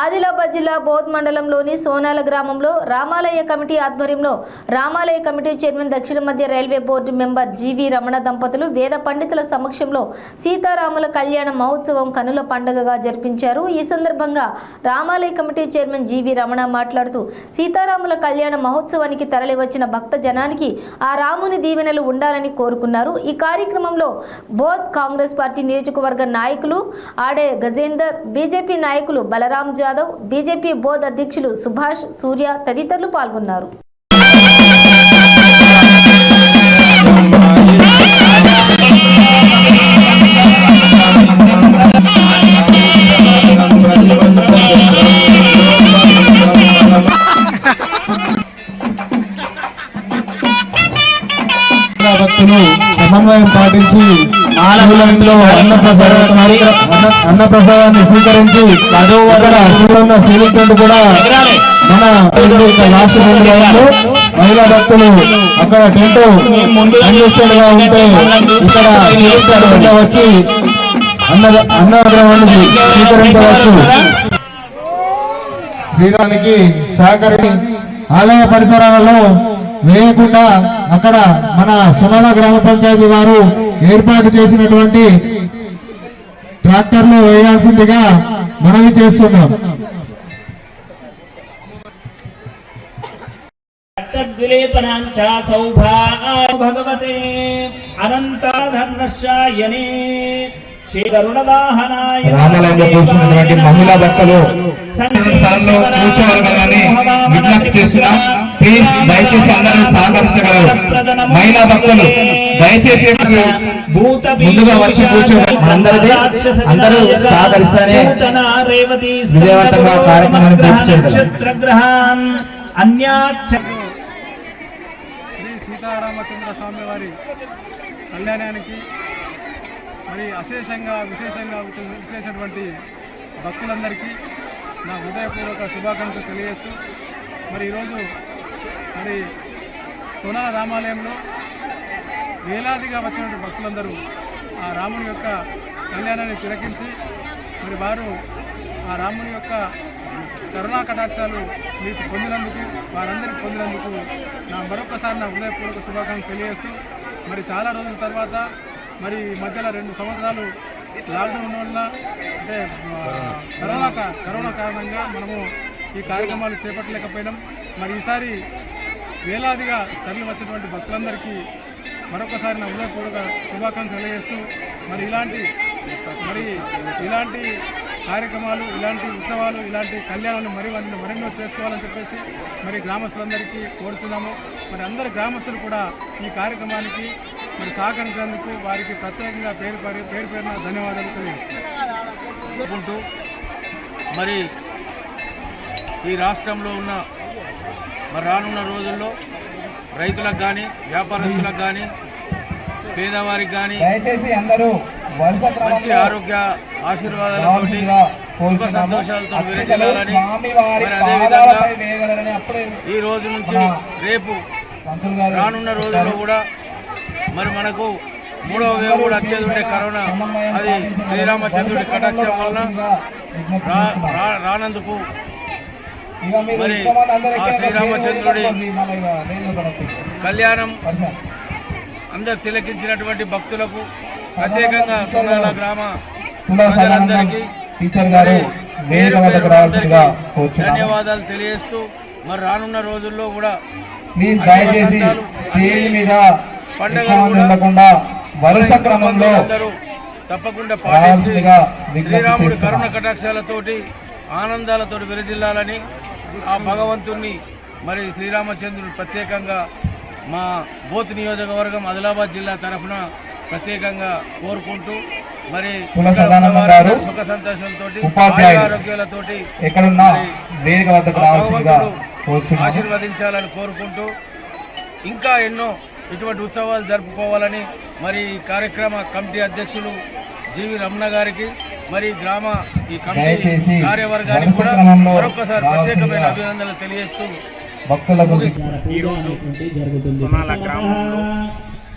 ఆదిలాబాద్ జిల్లా బోధ్ మండలంలోని సోనాల గ్రామంలో రామాలయ కమిటీ ఆధ్వర్యంలో రామాలయ కమిటీ చైర్మన్ దక్షిణ మధ్య railway board member GV Ramana దంపతులు వేద పండితుల సమక్షంలో సీతారాముల కళ్యాణ మహోత్సవం కనుల పండుగగా జరిపించారు. ఈ సందర్భంగా రామాలయ కమిటీ చైర్మన్ జీవి రమణ మాట్లాడుతూ సీతారాముల కళ్యాణ మహోత్సవానికి తరలివచ్చిన భక్త జనానికి ఆ రాముని దీవెనలు ఉండాలని కోరుకున్నారు. ఈ కార్యక్రమంలో బోధ్ కాంగ్రెస్ పార్టీ నియోజకవర్గ నాయకులు ఆడే గజేందర్ బీజేపీ నాయకులు బలరాం యాదవ్ బీజేపీ బోర్డు అధ్యక్షులు సుభాష్ సూర్య తదితరులు పాల్గొన్నారు. అమరావతిలో సమన్వయం పాటించి అన్న ప్రసాదం అన్న- అన్న ప్రసాదాన్ని స్వీకరించి అక్కడ శ్రీలింగం కూడా మన లైన్లో మహిళా భక్తులు అక్కడ టెంట్ కంజెస్టెడ్గా ఉంటే ఇక్కడ వచ్చి అన్న అన్నగ్రహాన్ని స్వీకరించవచ్చు. శ్రీరానికి సహకరి ఆలయ పరిసరాలలో వేయకుండా అక్కడ మన సుమల గ్రామ పంచాయతీ వారు ఏర్పాటు చేసినటువంటి ట్రాక్టర్లు వేయాల్సిందిగా మనవి చేస్తున్నాం. భగవతే అనంతాధర్ణశాయనే రామాలయంలో కూర్చున్నటువంటి మహిళా భక్తులు స్థలంలో కూర్చోవాలని విజ్ఞప్తి చేస్తున్నాం. ప్లీజ్ దయచేసి అందరూ సహకరించగలరు. మహిళా భక్తులు దయచేసి ముందుగా వచ్చి కూర్చోవాలి అందరూ సహకరిస్తేనే విజయవంతంగా కార్యక్రమాన్ని శ్రీ సీతారామచంద్ర స్వామి వారి కళ్యాణానికి మరి అశేషంగా విశేషంగా ఇచ్చేసినటువంటి భక్తులందరికీ నా హృదయపూర్వక శుభాకాంక్షలు తెలియజేస్తూ మరి ఈరోజు మరి సోనా రామాలయంలో వేలాదిగా వచ్చినటువంటి భక్తులందరూ ఆ రాముని యొక్క కళ్యాణాన్ని తిలకించి మరి వారు ఆ రాముని యొక్క కరుణా కటాక్షాలు మీకు పొందినందుకు వారందరికీ పొందినందుకు నా మరొకసారి నా హృదయపూర్వక శుభాకాంక్షలు తెలియజేస్తూ మరి చాలా రోజుల తర్వాత మరి ఈ మధ్యలో రెండు సంవత్సరాలు లాక్డౌన్ వల్ల అంటే కరోనా కరోనా కారణంగా మనము ఈ కార్యక్రమాలు చేపట్టలేకపోయినాం. మరి ఈసారి వేలాదిగా తరలి వచ్చినటువంటి భక్తులందరికీ మరొకసారి నా హృదయపూర్వక శుభాకాంక్షలు తెలియజేస్తూ మరి ఇలాంటి మరి ఇలాంటి కార్యక్రమాలు ఇలాంటి ఉత్సవాలు ఇలాంటి కళ్యాణాలు మరి వాటిని మరెన్నో చేసుకోవాలని చెప్పేసి మరి గ్రామస్తులందరికీ కోరుతున్నాము మరి అందరు గ్రామస్తులు కూడా ఈ కార్యక్రమానికి మరి సహకరించేందుకు వారికి ప్రత్యేకంగా పేరు పేరు పేరు పేరున ధన్యవాదాలు తెలియజేస్తున్నాను మరి ఈ రాష్ట్రంలో ఉన్న మరి రానున్న రోజుల్లో రైతులకు కానీ వ్యాపారస్తులకు కానీ పేదవారికి కానీ మంచి ఆరోగ్య ఆశీర్వాదాలతోటి సుఖ సంతోషాలతో విరచిల్లాలని మరి అదేవిధంగా ఈ రోజు నుంచి రేపు రానున్న రోజుల్లో కూడా మరి మనకు మూడవ వేవ్ కూడా వచ్చేది ఉండే కరోనా అది శ్రీరామచంద్రుడి కటాక్షం వలన రానందుకు మరి ఆ శ్రీరామచంద్రుడి కళ్యాణం అందరు తిలకించినటువంటి భక్తులకు ప్రత్యేకంగా సోనాల గ్రామ టీచర్ గారు ధన్యవాదాలు తెలియజేస్తూ మరి రానున్న రోజుల్లో కూడా ప్లీజ్ దయచేసి స్టేజ్ మీద ఉండకుండా వరుస క్రమంలో తప్పకుండా పాటించి రావాల్సిందిగా విజ్ఞప్తి శ్రీరాముడి. కరుణ కటాక్షాలతోటి ఆనందాలతోటి విరజిల్లాలని ఆ భగవంతుణ్ణి మరి శ్రీరామచంద్రుడు ప్రత్యేకంగా మా బోత్ నియోజకవర్గం ఆదిలాబాద్ జిల్లా తరఫున ప్రత్యేకంగా కోరుకుంటూ మరి సుఖ సంతోషాలతో ఉపాధ్యాయులు. ఆరోగ్యాలతోటి ఎక్కడున్నా మరి వేదిక వద్దకు ఆ రావాల్సిందిగా భగవంతుడు కోరుచున్నాము ఆశీర్వదించాలని కోరుకుంటూ ఇంకా ఎన్నో ఇటువంటి ఉత్సవాలు జరుపుకోవాలని మరి ఈ కార్యక్రమ కమిటీ అధ్యక్షులు జీవి రమణ గారికి మరి గ్రామ ఈ కమిటీ కార్యవర్గానికి కూడా మరొకసారి ప్రత్యేకమైన అభినందనలు తెలియజేస్తూ ఈరోజు సోనాల గ్రామంలో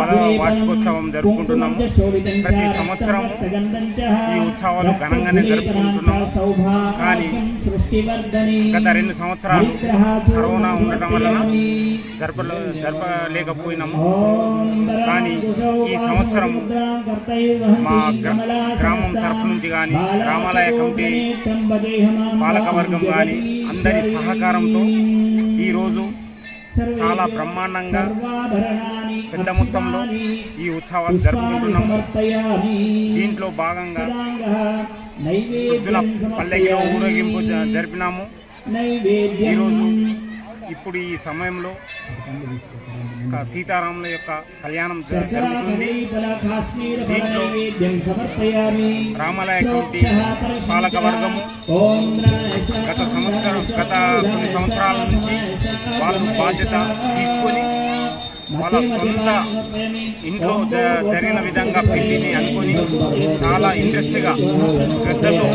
పదవ వార్షికోత్సవం జరుపుకుంటున్నాము. ప్రతి సంవత్సరము ఈ ఉత్సవాలు ఘనంగానే జరుపుకుంటున్నాము. కానీ గత రెండు సంవత్సరాలు కరోనా ఉండటం వలన జరప జరపలేకపోయినాము. కానీ ఈ సంవత్సరము మా గ్ర- గ్రామం తరఫు నుంచి కానీ రామాలయ కమిటీ పాలకవర్గం కానీ అందరి సహకారంతో ఈరోజు చాలా బ్రహ్మాండంగా పెద్ద మొత్తంలో ఈ ఉత్సవాలు జరుపుకుంటున్నాము. దీంట్లో భాగంగా పొద్దున పల్లెకిలో ఊరేగింపు జరిపినాము. ఈరోజు ఇప్పుడు ఈ సమయంలో ఒక సీతారాముల యొక్క కళ్యాణం జ- జరుగుతుంది. దీంట్లో రామాలయ కమిటీ పాలక వర్గము గత సంవత్సరం గత కొన్ని సంవత్సరాల నుంచి వాళ్ళు బాధ్యత తీసుకొని వాళ్ళ సొంత ఇంట్లో జరిగిన విధంగా పెళ్ళిని అనుకొని చాలా ఇంట్రెస్ట్గా శ్రద్ధతో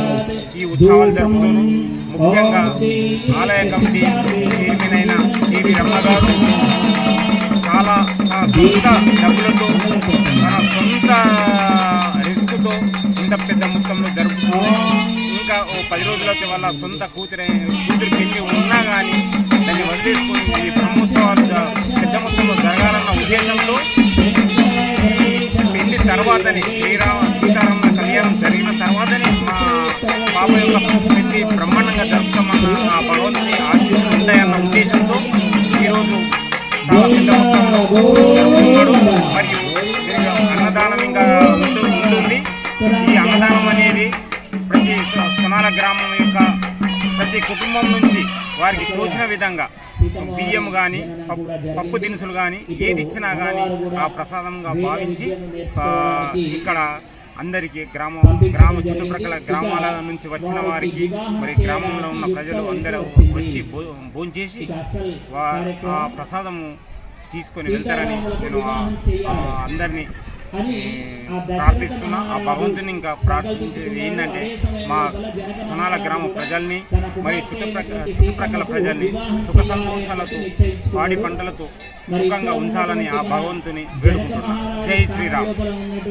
ఈ ఉత్సవాలు జరుపుతారు ముఖ్యంగా ఆలయ కమిటీ చైర్మన్ అయిన జీవి రమణ గారు చాలా తన సొంత డబ్బులతో తన సొంత రిస్క్తో ఇంత పెద్ద మొత్తంలో జరుపుతుంది ఇంకా ఓ పది రోజులకి వాళ్ళ సొంత కూతురు కూతురు పెళ్ళి ఉన్నా కానీ దాన్ని వదిలేసుకొని ఈ బ్రహ్మోత్సవాలు పెద్ద మొత్తంలో జరగాలన్న ఉద్దేశంతో పెళ్ళి తర్వాతనే శ్రీరామ సీతారాముల కళ్యాణం జరిగిన తర్వాతనే మా బాబు యొక్క పెళ్ళి బ్రహ్మ ఆ భగవంతుని ఆశీస్సులు ఉంటాయన్న ఉద్దేశంతో ఈరోజు చాలా పెద్ద మొత్తంలో జరుపుతున్నాడు మరియు అన్నదానం ఇంకా ఉంటు ఉంటుంది. ఈ అన్నదానం అనేది ప్రతి స- గ్రామం యొక్క ప్రతి కుటుంబం నుంచి వారికి తోచిన విధంగా బియ్యం కానీ పప్పు పప్పు దినుసులు కానీ ఏది ఇచ్చినా కానీ ఆ ప్రసాదంగా భావించి ఇక్కడ అందరికీ గ్రామం గ్రామ చుట్టుప్రక్కల గ్రామాల నుంచి వచ్చిన వారికి మరి గ్రామంలో ఉన్న ప్రజలు అందరూ వచ్చి భో భోంచేసి ఆ ప్రసాదము తీసుకొని వెళ్తారని నేను అందరినీ ప్రార్థిస్తున్నా. ఆ భగవంతుని ఇంకా ప్రార్థించేది ఏంటంటే మా సనాల గ్రామ ప్రజల్ని మరియు చుట్టుప్రక్కల చుట్టుప్రక్కల ప్రజల్ని సుఖ సంతోషాలతో పాడి పంటలతో సుఖంగా ఉంచాలని ఆ భగవంతుని వేడుకుంటున్నా. జై శ్రీరామ్.